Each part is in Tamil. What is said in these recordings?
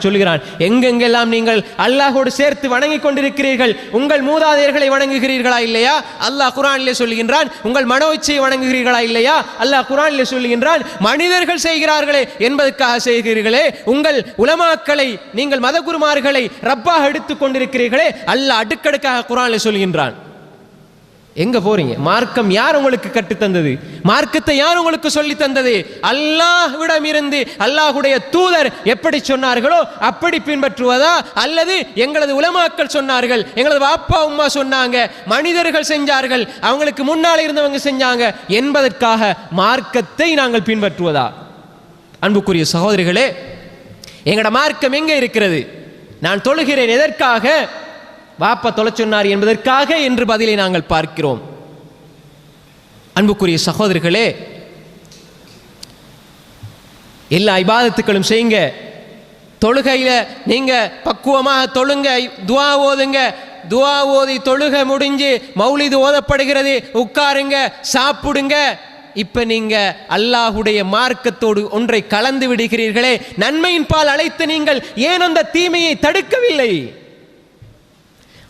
சொல்கிறான் எங்கெங்கெல்லாம் நீங்கள் அல்லாஹோடு சேர்த்து வணங்கிக் கொண்டிருக்கிறீர்கள் உங்கள் மூதாதையர்களை வணங்குகிறீர்களா இல்லையா? அல்லாஹ் குரானிலே சொல்லுகின்றான் உங்கள் மனோ இச்சையை வணங்குகிறீர்களா இல்லையா? அல்லாஹ் குரானிலே சொல்லுகின்றான் மனிதர்கள் செய்கிறார்களே என்பதற்காக செய்கிறீர்களே உங்கள் உலமாக்களை நீங்கள் மதகுருமார்களை ரப்பாக எடுத்துக் கொண்டிருக்கிறீர்களே அல்லாஹ் அடுக்கடுக்காக குரானிலே சொல்கின்றான் எங்க போறீங்க? மார்க்கம் யார் உங்களுக்கு கற்றுத் தந்தது மார்க்கத்தை யார் உங்களுக்கு சொல்லி தந்தது அல்லாஹ்விடம் இருந்து அல்லாஹுடைய தூதர் எப்படி சொன்னார்களோ அப்படி பின்பற்றுவதா? அல்லது எங்களது உலமாக்கள் சொன்னார்கள் எங்களது வாப்பா உம்மா சொன்னாங்க மனிதர்கள் செஞ்சார்கள் அவங்களுக்கு முன்னால் இருந்தவங்க செஞ்சாங்க என்பதற்காக மார்க்கத்தை நாங்கள் பின்பற்றுவதா? அன்புக்குரிய சகோதரிகளே எங்களோட மார்க்கம் எங்கே இருக்கிறது? நான் தொழுகிறேன் எதற்காக? வாப்பா தொலைச் சொன்னார் என்பதற்காக என்று பதிலை நாங்கள் பார்க்கிறோம். அன்புக்குரிய சகோதரர்களே எல்லா இபாதத்துக்களும் செய்யுங்க. தொழுகையில நீங்க பக்குவமாக தொழுங்க துவா ஓதுங்க. துவா ஓதி தொழுக முடிஞ்சு மௌலிது ஓதப்படுகிறது உட்காருங்க சாப்பிடுங்க. இப்ப நீங்க அல்லாஹுடைய மார்க்கத்தோடு ஒன்றை கலந்து விடுகிறீர்களே நன்மையின் பால் அழைத்து நீங்கள் ஏன் அந்த தீமையை தடுக்கவில்லை?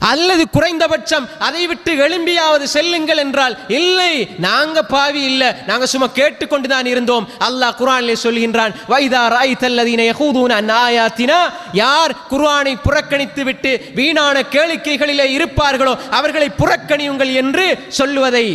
அல்லது குறைந்தபட்சம் அதை விட்டு எழும்பியாவது செல்லுங்கள் என்றால் இல்லை நாங்க பாவி இல்ல நாங்க சும்மா கேட்டுக்கொண்டு தான் இருந்தோம். அல்லாஹ் குர்ஆனிலே சொல்கின்றான் வைதா ராய் தல்லதீன யஹூதூன நாயாத்தினா யார் குர்ஆனை புறக்கணித்து விட்டு வீணான கேளிக்கைகளிலே இருப்பார்களோ அவர்களை புறக்கணியுங்கள் என்று சொல்லுவதை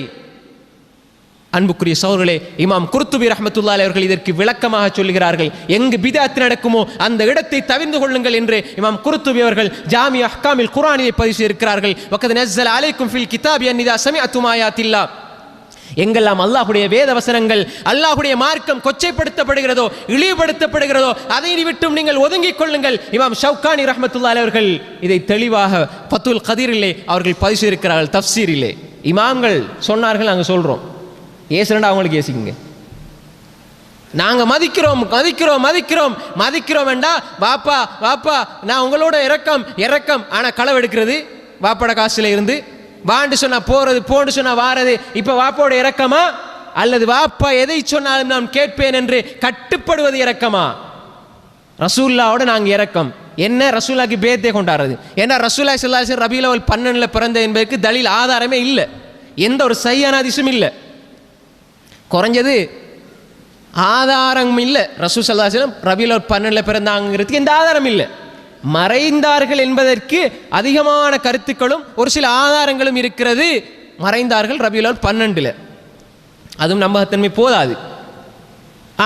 அன்புக்குரிய சோர்களே இமாம் குருத்துபி ரஹமத்துல்லாலே அவர்கள் இதற்கு விளக்கமாக சொல்கிறார்கள் எங்கு பிதாத்து நடக்குமோ அந்த இடத்தை தவிர்ந்து கொள்ளுங்கள் என்று இமாம் குருத்துபி அவர்கள் ஜாமி அஹ்காமில் குரானியை பதிவு செய்திருக்கிறார்கள். வக்கத் நஸ்ஸல் அலைக்கும் ஃபில் கிதாபி அன்னிதா சமி அத்துமாயாத்தில்லா எங்கெல்லாம் அல்லாஹுடைய வேத வசனங்கள் அல்லாஹுடைய மார்க்கம் கொச்சைப்படுத்தப்படுகிறதோ இழிவுபடுத்தப்படுகிறதோ அதை விட்டும் நீங்கள் ஒதுங்கிக் கொள்ளுங்கள். இமாம் ஷவுகானி ரஹமத்துல்லா அவர்கள் இதை தெளிவாக பத்துல் கதிரிலே அவர்கள் பதிவு செய்திருக்கிறார்கள் தப்சீரிலே. இமாம்கள் சொன்னார்கள் நாங்கள் சொல்கிறோம் ஏசுறண்டா அவங்களுக்கு ஏசிக்குங்க. நாங்கள் மதிக்கிறோம் மதிக்கிறோம் மதிக்கிறோம் மதிக்கிறோம் வேண்டா வாப்பா வாப்பா நான் உங்களோட இறக்கம் இறக்கம் ஆனால் களவு எடுக்கிறது வாப்பாட இருந்து வாண்டு சொன்னால் போகிறது போண்டு சொன்னால் வாரது இப்போ வாப்போட இறக்கமா அல்லது வாப்பா எதை சொன்னாலும் நான் கேட்பேன் என்று கட்டுப்படுவது இறக்கமா ரசூல்லாவோட நாங்கள் இறக்கம் என்ன ரசூலாக்கு பேத்தே கொண்டாடுறது? ஏன்னா ரசூலா சல்லாஹ் ரபீலவல் பன்னெண்டில் பிறந்த என்பதற்கு தலில் ஆதாரமே இல்லை. எந்த ஒரு சையான அதிசயம் இல்லை. குறைஞ்சது ஆதாரம் இல்லை. ரசூ சல்லாஹலம் ரபியுல் பன்னெண்டில் பிறந்தாங்கிறதுக்கு எந்த ஆதாரம் இல்லை. மறைந்தார்கள் என்பதற்கு அதிகமான கருத்துக்களும் ஒரு சில ஆதாரங்களும் இருக்கிறது. மறைந்தார்கள் ரபியுல் பன்னெண்டில். அதுவும் நம்பகத்தன்மை போதாது.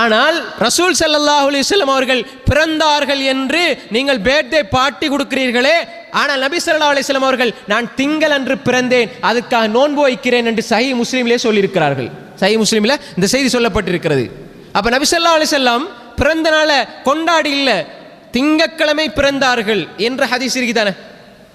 ஆனால் ரசூல் ஸல்லல்லாஹு அலைஹி அவர்கள் பிறந்தார்கள் என்று நீங்கள் பேட்டை பாட்டி கொடுக்கிறீர்களே ஆனால் நபி ஸல்லல்லாஹு அலைஹி அவர்கள் நான் திங்கள் அன்று பிறந்தேன் அதுக்காக நோன்பு வைக்கிறேன் என்று சஹி முஸ்லீமிலே சொல்லியிருக்கிறார்கள். சை முஸ்லீமில் இந்த செய்தி சொல்லப்பட்டிருக்கிறது. அப்போ நபிசல்லா அலிசல்லாம் பிறந்த நாளை கொண்டாடி இல்லை திங்கக்கிழமை பிறந்தார்கள் என்ற ஹதீஸ் இருக்குதானே?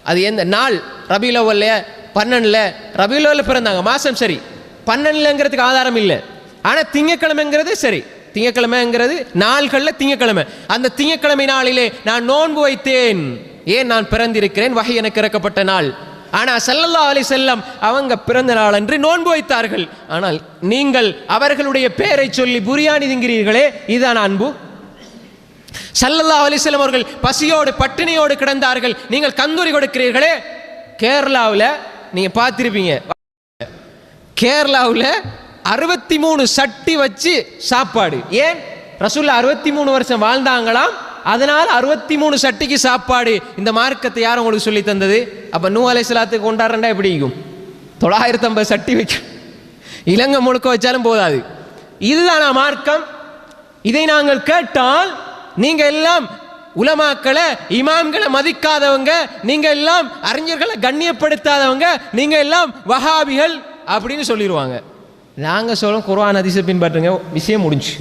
அது எந்த நாள்? ரபிலோவில் பன்னெண்டில். ரபிலோவில் பிறந்தாங்க மாதம் சரி. பன்னெண்டுலங்கிறதுக்கு ஆதாரம் இல்லை. ஆனால் திங்கக்கிழமைங்கிறது சரி. திங்கக்கிழமைங்கிறது நாள்களில் திங்கக்கிழமை அந்த திங்கக்கிழமை நாளிலே நான் நோன்பு வைத்தேன். ஏன் நான் பிறந்திருக்கிறேன்? வகை எனக்கு இறக்கப்பட்ட நாள். ஆனால் சல்லல்லா அலி செல்லம் அவங்க பிறந்த நாள் அன்று நோன்பு வைத்தார்கள். ஆனால் நீங்கள் அவர்களுடைய பெயரை சொல்லி புரியாணி திங்கிறீர்களே இதுதான் அன்பு. சல்லல்லா செல்லம் அவர்கள் பசியோடு பட்டினியோடு கிடந்தார்கள். நீங்கள் கந்தூரி கொடுக்கிறீர்களே கேரளாவில் நீங்கள் பார்த்துருப்பீங்க. கேரளாவில் அறுபத்தி மூணு சட்டி வச்சு சாப்பாடு. ஏன்? ரசூல்லா அறுபத்தி மூணு வருஷம் வாழ்ந்தாங்களாம். அதனால் அறுபத்தி மூணு சட்டிக்கு சாப்பாடு. இந்த மார்க்கத்தை யார் உங்களுக்கு சொல்லி தந்தது? அப்போ நூ அலைசலாத்துக்கு கொண்டாடுறா எப்படி இருக்கும் தொள்ளாயிரத்தி ஐம்பது சட்டி வைக்க. இலங்கை முழுக்க வச்சாலும் போதாது. இதுதானா மார்க்கம்? இதை நாங்கள் கேட்டால் நீங்கள் எல்லாம் உலமாக்களை இமாம்களை மதிக்காதவங்க நீங்க எல்லாம் அறிஞர்களை கண்ணியப்படுத்தாதவங்க நீங்க எல்லாம் வஹாபிகள் அப்படின்னு சொல்லிடுவாங்க நாங்கள் சொல்லும் குர்ஆன் அதிசை பின்பற்றுங்க விஷயம் முடிஞ்சு.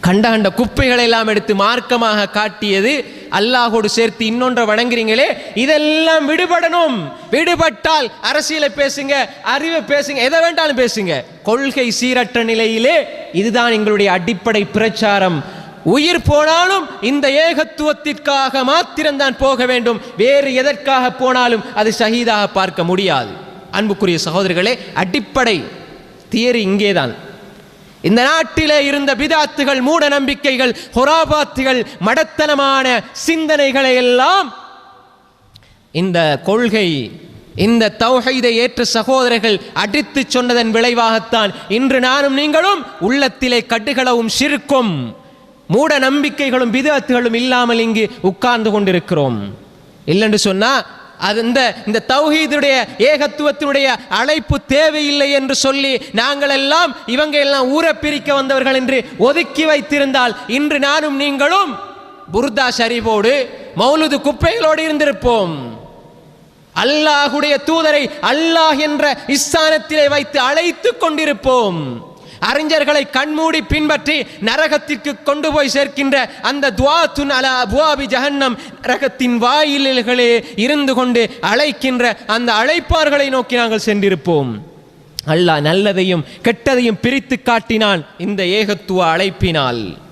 கண்ட கண்ட குப்பைகளை எல்லாம் எடுத்து மார்க்கமாக காட்டியது. அல்லாஹோடு சேர்த்து இன்னொன்றை வணங்குறீங்களே இதெல்லாம் விடுபடணும். விடுபட்டால் அரசியலை பேசுங்க அறிவை பேசுங்க எதை வேண்டாலும் பேசுங்க. கொள்கை சீரற்ற நிலையிலே இதுதான் எங்களுடைய அடிப்படை பிரச்சாரம். உயிர் போனாலும் இந்த ஏகத்துவத்திற்காக மாத்திரம்தான் போக வேண்டும். வேறு எதற்காக போனாலும் அது சகிதாக பார்க்க முடியாது. அன்புக்குரிய சகோதரர்களே அடிப்படை தியரி இங்கேதான். இந்த நாட்டிலே இருந்த பிதாத்துகள் மூட நம்பிக்கைகள் ஹொராபாத்துகள் மடத்தனமான சிந்தனைகளை எல்லாம் இந்த கொள்கை இந்த தௌஹைதை ஏற்ற சகோதரர்கள் அடித்து சொன்னதன் விளைவாகத்தான் இன்று நானும் நீங்களும் உள்ளத்திலே கட்டுகளவும் சிறுக்கும் மூட நம்பிக்கைகளும் பிதத்துகளும் இல்லாமல் இங்கு உட்கார்ந்து கொண்டிருக்கிறோம். இல்லைன்னு சொன்னா அது இந்த இந்த தௌஹீதுடைய ஏகத்துவத்தினுடைய அழைப்பு தேவையில்லை என்று சொல்லி நாங்கள் எல்லாம் இவங்க எல்லாம் ஊரை பிரிக்க வந்தவர்கள் என்று ஒதுக்கி வைத்திருந்தால் இன்று நானும் நீங்களும் புர்தா ஷரீஃபோடு மௌலுது குப்பைகளோடு இருந்திருப்போம். அல்லாஹுடைய தூதரை அல்லாஹ் என்ற இஸ்தானத்திலே வைத்து அழைத்து கொண்டிருப்போம். அறிஞர்களை கண்மூடி பின்பற்றி நரகத்திற்கு கொண்டு போய் சேர்க்கின்ற அந்த துவாத்துன் அலா புவாபி ஜஹன்னம் நரகத்தின் வாயில்களே இருந்து கொண்டு அழைக்கின்ற அந்த அழைப்பார்களை நோக்கி நாங்கள் சென்றிருப்போம். அல்லாஹ் நல்லதையும் கெட்டதையும் பிரித்து காட்டினான். இந்த ஏகத்துவ அழைப்பினால்.